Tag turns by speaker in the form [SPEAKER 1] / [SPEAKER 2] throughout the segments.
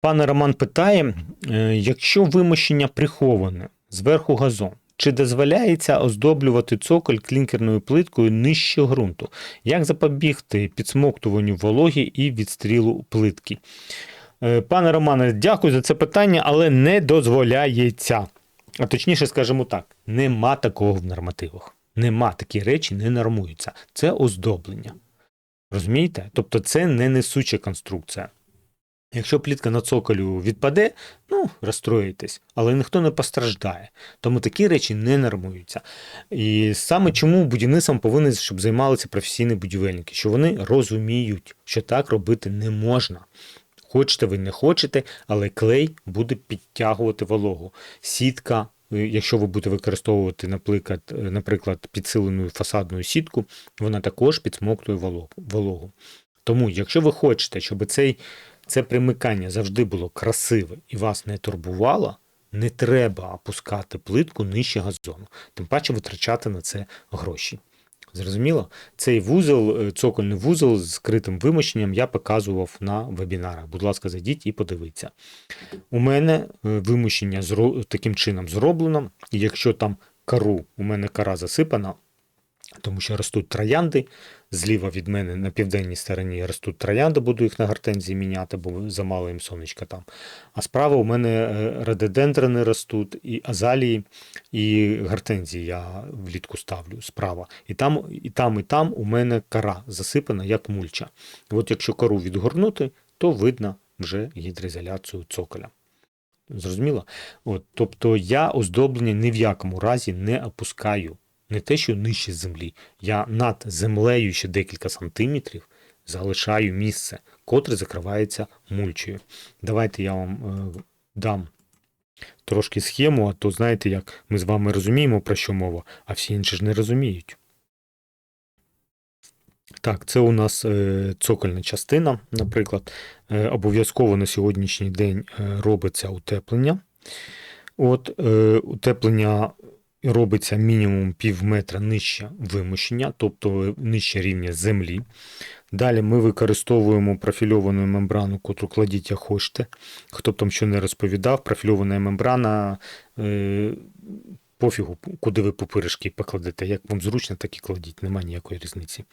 [SPEAKER 1] Пане Роман питає: е, якщо вимощення приховане зверху газон, чи дозволяється оздоблювати цоколь клінкерною плиткою нижче ґрунту? Як запобігти підсмоктуванню вологі і відстрілу плитки? Е, Пане Романе, дякую за це питання, але не дозволяється. А точніше, скажімо так, нема такого в нормативах. Нема такі речі, не нормуються. Це оздоблення. Розумієте? Тобто це не несуча конструкція. Якщо плітка на цоколю відпаде, ну, розстроїтесь, але ніхто не постраждає. Тому такі речі не нормуються. І саме чому будівництвом повинні, щоб займалися професійні будівельники, що вони розуміють, що так робити не можна. Хочете ви не хочете, але клей буде підтягувати вологу. Сітка, е, якщо ви будете використовувати, наприклад, е, наприклад, підсилену фасадну сітку, вона також підсмоктує вологу- вологу. Тому, якщо ви хочете, щоб цей, це примикання завжди було красиве і вас не турбувало, не треба опускати плитку нижче газону, тим паче витрачати на це гроші. Зрозуміло? Цей вузол, е, цокольний вузол з скритим вимощенням я показував на вебінарах. Будь ласка, зайдіть і подивіться. У мене е, вимощення таким чином зроблено, і якщо там кару, у мене кара засипана, тому що ростуть троянди. Зліва від мене на південній стороні ростуть троянди, буду їх на гортензії міняти, бо замало їм сонечка там. А справа у мене е, рододендрини ростуть, і азалії, і гортензії я влітку ставлю справа. І там, і там, і там у мене кара засипана, як мульча. І от якщо кору відгорнути, то видно вже гідроізоляцію цоколя. Зрозуміло? От, тобто я оздоблення ні в якому разі не опускаю. Не те, що нижче землі. Я над землею ще декілька сантиметрів залишаю місце, котре закривається мульчею. Давайте я вам е, дам трошки схему, а то знаєте, як ми з вами розуміємо, про що мова, а всі інші ж не розуміють. Так, це у нас е, цокольна частина, наприклад. Е, обов'язково на сьогоднішній день е, робиться утеплення. От, е, утеплення робиться мінімум пів метра нижче вимощення, тобто нижче рівня землі. Далі ми використовуємо профільовану мембрану, котру кладіть, як хочете. Хто б там що не розповідав, профільована мембрана. Е, Пофігу, куди ви пупиришки покладете. Як вам зручно, так і кладіть, немає ніякої різниці.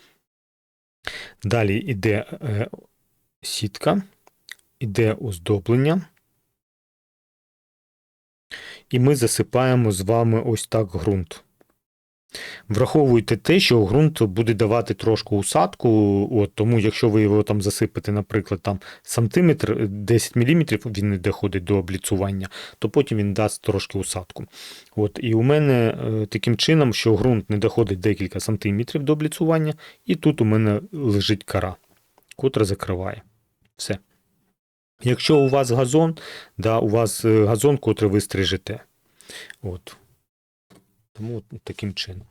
[SPEAKER 1] Далі йде е, сітка, іде оздоблення. І ми засипаємо з вами ось так ґрунт. Враховуйте те, що ґрунт буде давати трошку усадку, от, тому якщо ви його там засипете, наприклад, там сантиметр, 10 мм, він не доходить до обліцування, то потім він дасть трошки усадку. От, і у мене е, таким чином, що ґрунт не доходить декілька сантиметрів до обліцування, і тут у мене лежить кара, котра закриває. Все. Якщо у вас газон, да, у вас е, газон, котрий ви стрижете. От. Тому таким чином.